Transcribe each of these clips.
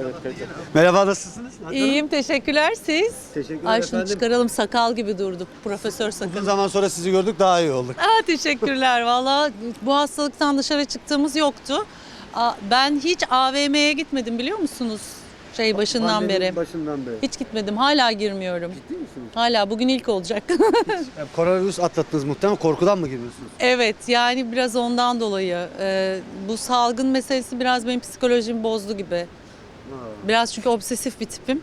Evet. Merhaba nasılsınız? İyiyim teşekkürler siz. Teşekkürler Ay şunu efendim. çıkaralım sakal gibi durdu profesör Uzun sakal. zaman sonra sizi gördük daha iyi olduk. Aa, teşekkürler valla bu hastalıktan dışarı çıktığımız yoktu. Aa, Ben hiç AVM'ye gitmedim biliyor musunuz? Şey başından Pandeminin beri. Başından beri. Hiç gitmedim hala girmiyorum. Ciddi misiniz? Hala bugün ilk olacak. Yani koronavirüs atlattınız muhtemelen korkudan mı girmiyorsunuz? evet yani biraz ondan dolayı. Ee, bu salgın meselesi biraz benim psikolojimi bozdu gibi. Biraz çünkü obsesif bir tipim.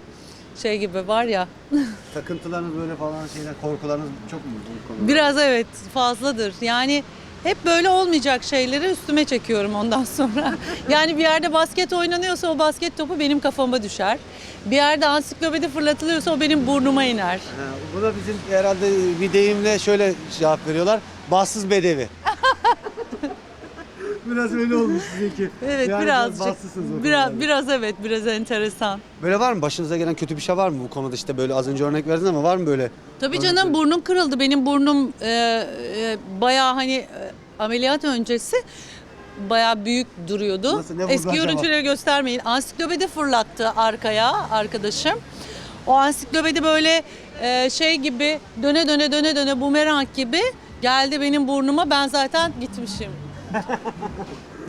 Şey gibi var ya Takıntılarınız böyle falan şeyler, korkularınız çok mu bu konuda? Biraz evet fazladır. Yani hep böyle olmayacak şeyleri üstüme çekiyorum ondan sonra. Yani bir yerde basket oynanıyorsa o basket topu benim kafama düşer. Bir yerde ansiklopedi fırlatılıyorsa o benim burnuma iner. Ha, buna bizim herhalde bir deyimle şöyle cevap veriyorlar. Bahtsız bedevi. Biraz öyle olmuş sizinki. Evet Yani birazcık. Biraz, konuda. biraz evet biraz enteresan. Böyle var mı? Başınıza gelen kötü bir şey var mı bu konuda işte böyle az önce örnek verdin ama var mı böyle? Tabii canım verin. burnum kırıldı. Benim burnum e, e, bayağı hani e, ameliyat öncesi bayağı büyük duruyordu. Nasıl, ne Eski görüntüleri göstermeyin. Ansiklopedi fırlattı arkaya arkadaşım. O ansiklopedi böyle e, şey gibi döne döne döne döne bumerang gibi geldi benim burnuma. Ben zaten gitmişim.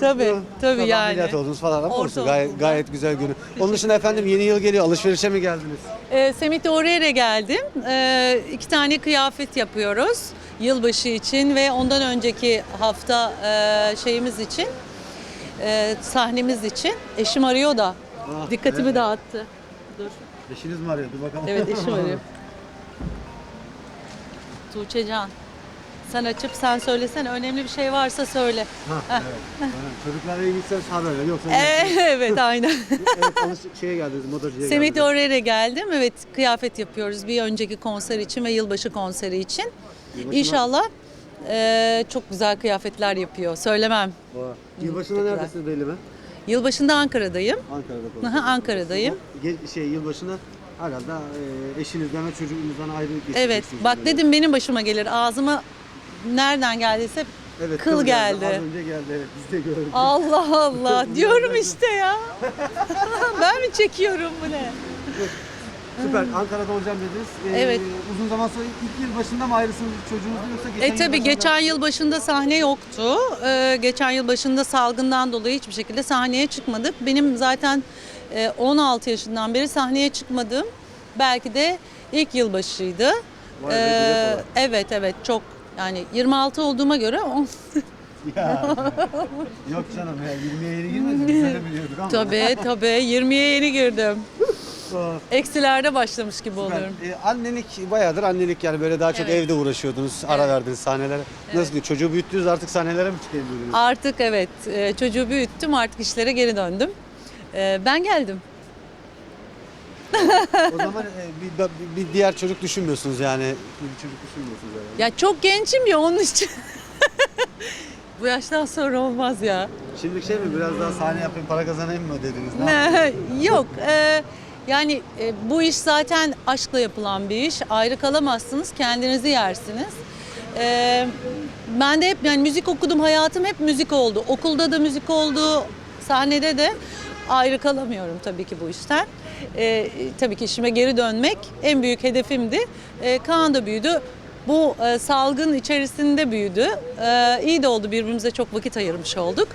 Tabii tabii Sonra yani. Ameliyat oldunuz falan Orta olsun. Gayet, gayet güzel günü. Onun dışında efendim yeni yıl geliyor. Alışverişe mi geldiniz? E, Semih Doğru'ya geldim. E, iki tane kıyafet yapıyoruz yılbaşı için ve ondan önceki hafta e, şeyimiz için, e, sahnemiz için. Eşim arıyor da Ah, dikkatimi evet. dağıttı. Dur. Eşiniz mi arıyor? Dur bakalım. Evet eşim arıyor. Tuğçe Can. Sen açıp sen söylesene. Önemli bir şey varsa söyle. Ha, evet. Aynen. Çocuklarla ilgili haber ver. Yoksa Ee, evet aynen. evet, alış şeye geldiniz, modacıya Semih geldiniz. Doğru'ya geldim. Evet kıyafet yapıyoruz bir önceki konser için ve yılbaşı konseri için. Yılbaşına- İnşallah eee, çok güzel kıyafetler yapıyor. Söylemem. Yılbaşında neredesiniz belli mi? Yılbaşında Ankara'dayım. Ankara'da Aha. Ankara'dayım. Şey yılbaşında herhalde e, eşinizden ve çocuğunuzdan ayrı Evet. geçireceksiniz Bak dedim benim başıma gelir. Ağzıma nereden geldiyse evet, kıl geldi. Az önce geldi evet biz de gördük. Allah Allah diyorum işte ya. ben mi çekiyorum bu ne? Süper. Ankara'da olacağım dediniz. E, Evet. Uzun zaman sonra ilk yıl başında mı ayrısınız çocuğunuzla yoksa geçen E yıl başında- geçen yıl başında sahne yoktu. Ee, geçen yıl başında salgından dolayı hiçbir şekilde sahneye çıkmadık. Benim zaten e, 16 yaşından beri sahneye çıkmadığım belki de ilk yılbaşıydı. Vay be, Ee, evet evet çok yani 26 olduğuma göre on- Ya. Yok canım ya 20'ye yeni girmediniz biz öyle biliyorduk ama. tabii tabii 20'ye yeni girdim. Eksilerde başlamış gibi oluyorum. E, annelik bayağıdır annelik yani böyle daha çok Evet. evde uğraşıyordunuz. Ara verdiniz sahnelere. Nasıl diyor? Çocuğu büyüttünüz artık sahnelere mi dediniz? Artık evet e, çocuğu büyüttüm artık işlere geri döndüm. E, Ben geldim. O zaman e, bir, bir- bir diğer çocuk düşünmüyorsunuz yani. Bir çocuk düşünmüyorsunuz herhalde. Ya çok gençim ya onun için. Bu yaştan sonra olmaz ya. Şimdi şey mi biraz daha sahne yapayım para kazanayım mı dediniz? Ne yaptınız? Yok. e, yani e, bu iş zaten aşkla yapılan bir iş. Ayrı kalamazsınız. Kendinizi yersiniz. E, ben de hep yani müzik okudum. Hayatım hep müzik oldu. Okulda da müzik oldu. Sahnede de ayrı kalamıyorum tabii ki bu işten. E, tabii ki işime geri dönmek en büyük hedefimdi. E, Kaan da büyüdü. Bu e, salgın içerisinde büyüdü. E, iyi de oldu birbirimize çok vakit ayırmış olduk.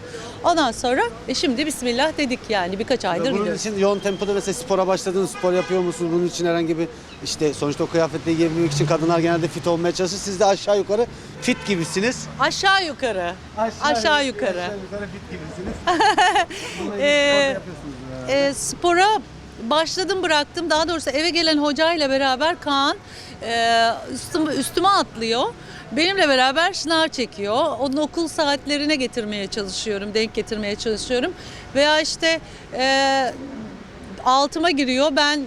Ondan sonra e, şimdi Bismillah dedik yani birkaç aydır Bunun gidiyoruz. için yoğun tempoda mesela spora başladınız, spor yapıyor musunuz? Bunun için herhangi bir işte sonuçta o kıyafetle giyebilmek için kadınlar genelde fit olmaya çalışır. Siz de aşağı yukarı fit gibisiniz. Aşağı yukarı. Aşağı yukarı. Aşağı yukarı fit gibisiniz. Bununla ilgili Ee, spor da yapıyorsunuz yani. E, spora başladım bıraktım. Daha doğrusu eve gelen hocayla beraber Kaan e, üstüme, üstüme atlıyor. Benimle beraber şınav çekiyor. Onun okul saatlerine getirmeye çalışıyorum, denk getirmeye çalışıyorum. Veya işte e, altıma giriyor. Ben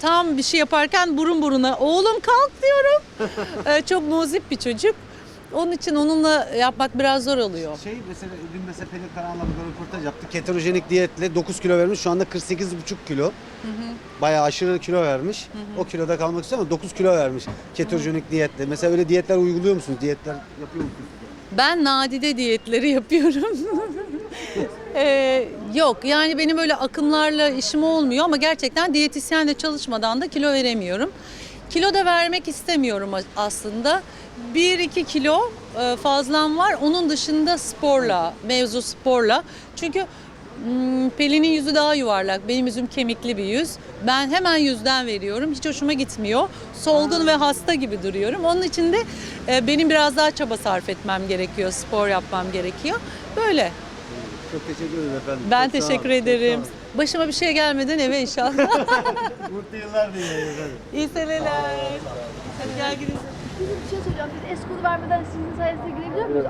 tam bir şey yaparken burun buruna oğlum kalk diyorum. E, çok muzip bir çocuk. Onun için onunla yapmak biraz zor oluyor. Şey mesela dün mesela Pelin Karan'la bir röportaj yaptık. Ketojenik diyetle 9 kilo vermiş. Şu anda 48,5 kilo. Bayağı aşırı kilo vermiş. O kiloda kalmak istiyor ama 9 kilo vermiş. Ketojenik diyetle. Mesela öyle diyetler uyguluyor musunuz? Diyetler yapıyor musunuz? Ben nadide diyetleri yapıyorum. Ee, yok yani benim öyle akımlarla işim olmuyor ama gerçekten diyetisyenle çalışmadan da kilo veremiyorum. Kilo da vermek istemiyorum aslında. 1-2 kilo e, fazlam var. Onun dışında sporla, mevzu sporla. Çünkü hmm, Pelin'in yüzü daha yuvarlak. Benim yüzüm kemikli bir yüz. Ben hemen yüzden veriyorum. Hiç hoşuma gitmiyor. Solgun ve hasta gibi duruyorum. Onun için de e, benim biraz daha çaba sarf etmem gerekiyor. Spor yapmam gerekiyor. Böyle. Çok teşekkür ederim efendim. Ben Çok sağ teşekkür olun, çok sağ ederim. olun. Başıma bir şey gelmeden eve inşallah. Mutlu yıllar dilerim efendim. İyi seneler. Hadi gel gidelim. Bir şey soracağım. Biz eskulu vermeden sizin sayenizde girebiliyor muyuz?